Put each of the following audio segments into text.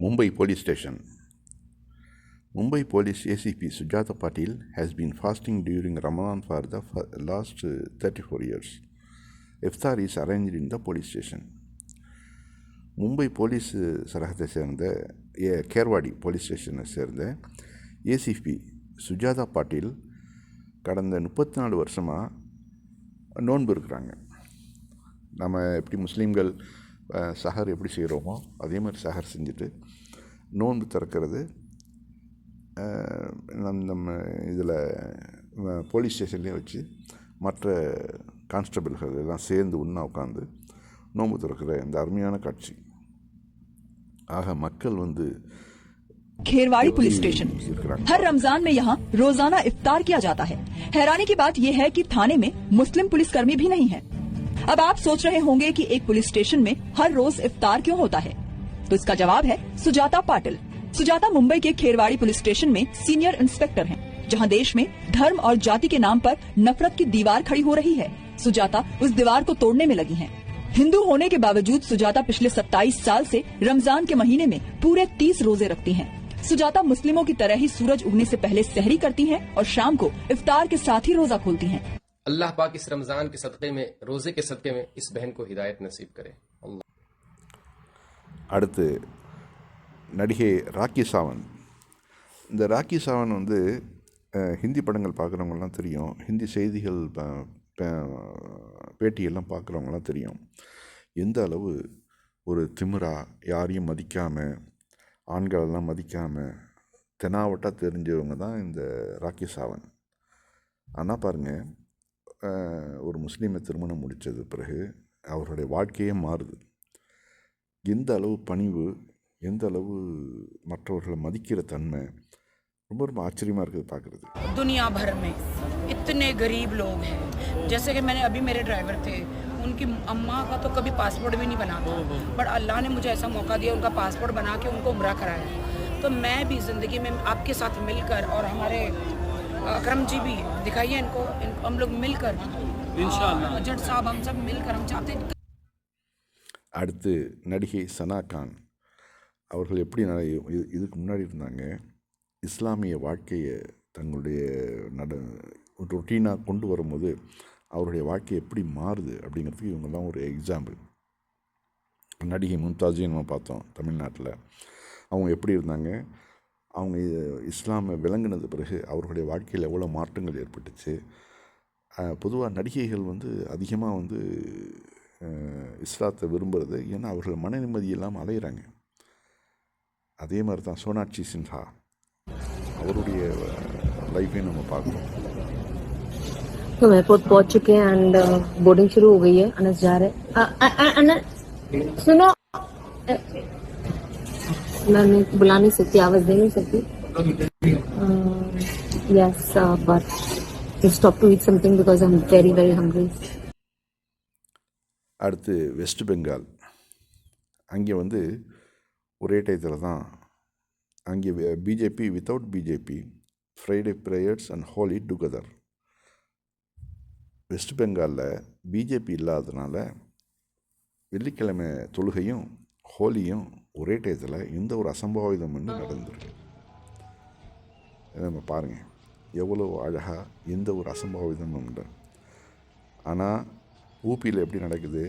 Mumbai Police Station. Mumbai Police ACP Sujata Patil has been fasting during Ramadan for the f- last uh, 34 years. Iftar is arranged in the police station. Mumbai police சரகத்தை சேர்ந்த ஏ கேர்வாடி police ஸ்டேஷனை சேர்ந்த ACP Sujatha Patil கடந்த முப்பத்தி நாலு வருஷமாக நோன்பு இருக்கிறாங்க நம்ம எப்படி முஸ்லீம்கள் அஹ், சஹர் எப்படி செய்கிறோமோ அதே மாதிரி சஹர் செஞ்சுட்டு நோன்பு திறக்கிறது அஹ், நம் நம்ம இதில் போலீஸ் ஸ்டேஷன்லேயே வச்சு மற்ற கான்ஸ்டபிள்கள் எல்லாம் சேர்ந்து ஒன்றா உட்காந்து நோன்பு திறக்கிற இந்த அருமையான காட்சி ஆக மக்கள் வந்து खेरवाड़ी पुलिस स्टेशन இருக்கிறாங்க हर रमजान में यहाँ रोजाना इफ्तार किया जाता है हैरानी की बात यह है कि थाने में मुस्लिम पुलिसकर्मी भी नहीं है अब आप सोच रहे होंगे कि एक पुलिस स्टेशन में हर रोज इफ्तार क्यों होता है तो इसका जवाब है सुजाता पाटिल सुजाता मुंबई के खेरवाड़ी पुलिस स्टेशन में सीनियर इंस्पेक्टर हैं, जहाँ देश में धर्म और जाति के नाम पर नफरत की दीवार खड़ी हो रही है सुजाता उस दीवार को तोड़ने में लगी हैं हिंदू होने के बावजूद सुजाता पिछले 27 साल से रमज़ान के महीने में पूरे 30 रोज़े रखती हैं। सुजाता मुस्लिमों की तरह ही सूरज उगने से पहले सहरी करती हैं और शाम को इफ्तार के साथ ही रोजा खोलती हैं। अल्लाह पाक इस रमजान के सदक़े में रोजे के सदक़े में इस बहन को हिदायत नसीब करे अल्लाह அடுத்து நடிகை ராக்கி சாவன் இந்த ராக்கி சாவன் வந்து அஹ், ஹிந்தி படங்கள் பார்க்குறவங்கலாம் தெரியும் ஹிந்தி செய்திகள் ப- ப- பேட்டியெல்லாம் பார்க்குறவங்கலாம் தெரியும் எந்த அளவு ஒரு திமிரா யாரையும் மதிக்காமல் ஆண்களெல்லாம் மதிக்காமல் தெனாவட்டாக தெரிஞ்சவங்க தான் இந்த ராக்கி சாவன் ஆனால் பாருங்கள் ஒரு முஸ்லீமை திருமணம் முடித்தது பிறகு அவருடைய வாழ்க்கையே மாறுது எந்த அளவு பணிவு எந்த அளவு மற்றவர்களை மதிக்கிற தன்மை ரொம்ப ரொம்ப ஆச்சரியமாக இருக்குது பார்க்குறது दुनिया भर में इतने गरीब लोग हैं जैसे कि मैंने अभी मेरे ड्राइवर थे उनकी अम्मा का तो कभी पासपोर्ट भी नहीं बना था बट अल्लाह ने मुझे ऐसा मौका दिया उनका पासपोर्ट बना के उनको उम्र कराया तो मैं भी ज़िंदगी में आपके साथ मिलकर और हमारे अकरम जी भी दिखाइए इनको इन, हम लोग मिलकर इंशाल्लाह जज साहब हम सब मिलकर हम चाहते हैं அடுத்து நடிகை சனா கான் அவர்கள் எப்படி ந- இது- இதுக்கு முன்னாடி இருந்தாங்க இஸ்லாமிய வாழ்க்கையை தங்களுடைய நட ரொட்டீனாக கொண்டு வரும்போது அவருடைய வாழ்க்கை எப்படி மாறுது அப்படிங்கிறதுக்கு இவங்கெல்லாம் ஒரு எக்ஸாம்பிள் நடிகை மும்தாஜையும் நம்ம பார்த்தோம் தமிழ்நாட்டில் அவங்க எப்படி இருந்தாங்க அவங்க இ- இஸ்லாமை விளங்குனது பிறகு அவர்களுடைய வாழ்க்கையில் எவ்வளோ மாற்றங்கள் ஏற்பட்டுச்சு பொதுவாக நடிகைகள் வந்து அதிகமாக வந்து அஹ், இஸ்லாத்தை விரும்புறது ஏன்னா அவர்கள் மன நிம்மதி இல்லாமல் அலையிறாங்க அதே மாதிரி தான் சோனாட்சி சின்ஹா அவருடைய லைஃபையும் நம்ம பார்க்குறோம் हम एयरपोर्ट पहुंच चुके हैं एंड बोर्डिंग शुरू हो गई है अनस जा रहे हैं अ- अ- अ- अनस सुनो अ, मैं नहीं बुला नहीं सकती आवाज दे नहीं सकती yes but stop to eat something because I am very very hungry அடுத்து வெஸ்ட் பெங்கால் அங்கே வந்து ஒரே டயத்தில் தான் அங்கே BJP without BJP Friday prayers and Holi together West பெங்காலில் பிஜேபி இல்லாததுனால வெள்ளிக்கிழமை தொழுகையும் ஹோலியும் ஒரே டயத்தில் எந்த ஒரு அசம்பாவிதம் ஒன்று நடந்திருக்கு. நம்ம பாருங்கள் எவ்வளோ அழகாக எந்த ஒரு அசம்பாவிதமும் இல்லை ஆனால் ஊபியில் எப்படி நடக்குது?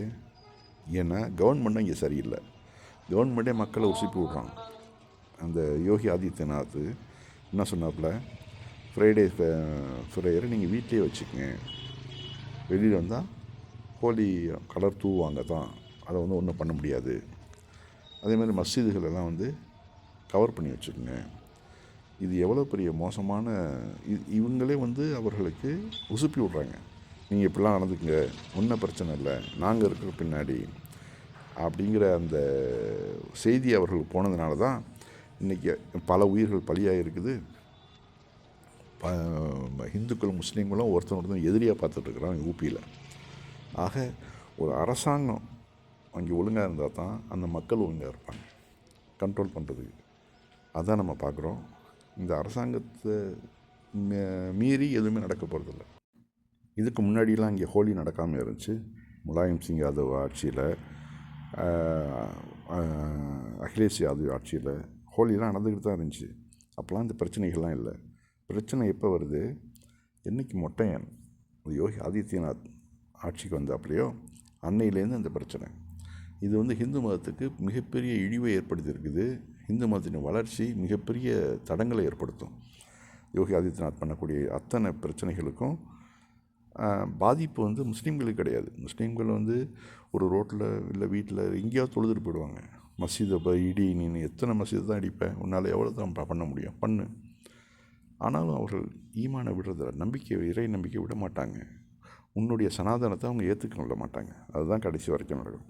ஏன்னா கவர்மெண்ட்டும் இங்கே சரியில்லை. கவர்மெண்ட்டே மக்களை உசுப்பி விட்றாங்க அந்த யோகி ஆதித்யநாத் என்ன சொன்னாப்புல? ஃப்ரைடே ஃப்ரையரை நீங்கள் வீட்டிலேயே வச்சுக்கங்க. வெளியில் வந்தால் ஹோலி கலர் தூவாங்க தான். அதை வந்து ஒன்றும் பண்ண முடியாது. அதே மாதிரி மஸ்ஜிதுகள் எல்லாம் வந்து கவர் பண்ணி வச்சுருங்க இது எவ்வளோ பெரிய மோசமான இவங்களே வந்து அவர்களுக்கு உசுப்பி விட்றாங்க. நீங்கள் இப்படிலாம் நடந்துக்குங்க ஒன்றும் பிரச்சனை இல்லை நாங்கள் இருக்கிற பின்னாடி அப்படிங்கிற அந்த செய்தி அவர்களுக்கு போனதுனால தான் இன்றைக்கி பல உயிர்கள் பலியாக இருக்குது. ப இந்துக்களும் முஸ்லீம்களும் ஒருத்தன் ஒருத்தன் எதிரியாக பார்த்துட்ருக்குறாங்க யூபியில் ஆக ஒரு அரசாங்கம் அங்கே ஒழுங்காக இருந்தால் தான் அந்த மக்கள் ஒழுங்காக இருப்பாங்க. கண்ட்ரோல் பண்ணுறதுக்கு அதான் நம்ம பார்க்குறோம். இந்த அரசாங்கத்தை மீறி எதுவுமே நடக்க போகிறதில்ல இதுக்கு முன்னாடிலாம் இங்கே ஹோலி நடக்காமல் இருந்துச்சு. முலாயம் சிங் யாதவ் ஆட்சியில் அகிலேஷ் யாதவ் ஆட்சியில் ஹோலிலாம் நடந்துக்கிட்டு தான் இருந்துச்சு. அப்போலாம் இந்த பிரச்சனைகள்லாம் இல்லை. பிரச்சனை எப்போ வருது? என்னைக்கு மொட்டையன் யோகி ஆதித்யநாத் ஆட்சிக்கு வந்தாப்லையோ அன்னையிலேருந்து அந்த பிரச்சனை. இது வந்து ஹிந்து மதத்துக்கு மிகப்பெரிய இழிவை ஏற்படுத்தியிருக்குது. ஹிந்து மதத்தின் வளர்ச்சி மிகப்பெரிய தடங்களை ஏற்படுத்தும். யோகி ஆதித்யநாத் பண்ணக்கூடிய அத்தனை பிரச்சனைகளுக்கும் பாதிப்பு வந்து முஸ்லீம்களுக்கு கிடையாது. முஸ்லீம்கள் வந்து ஒரு ரோட்டில் இல்லை வீட்டில் எங்கேயாவது தொழுதுட்டு போயிடுவாங்க. மசீதை போய் இடி நீ எத்தனை மசீதை தான் அடிப்பேன் உன்னால் எவ்வளோ தான் பண்ண முடியும்? பண்ணு. ஆனாலும் அவர்கள் ஈமானை விடுறதில்ல. நம்பிக்கை இறை நம்பிக்கை விட மாட்டாங்க. உன்னுடைய சனாதனத்தை அவங்க ஏற்றுக்க விட மாட்டாங்க. அதுதான் கடைசி வரைக்கும் நடக்கும்.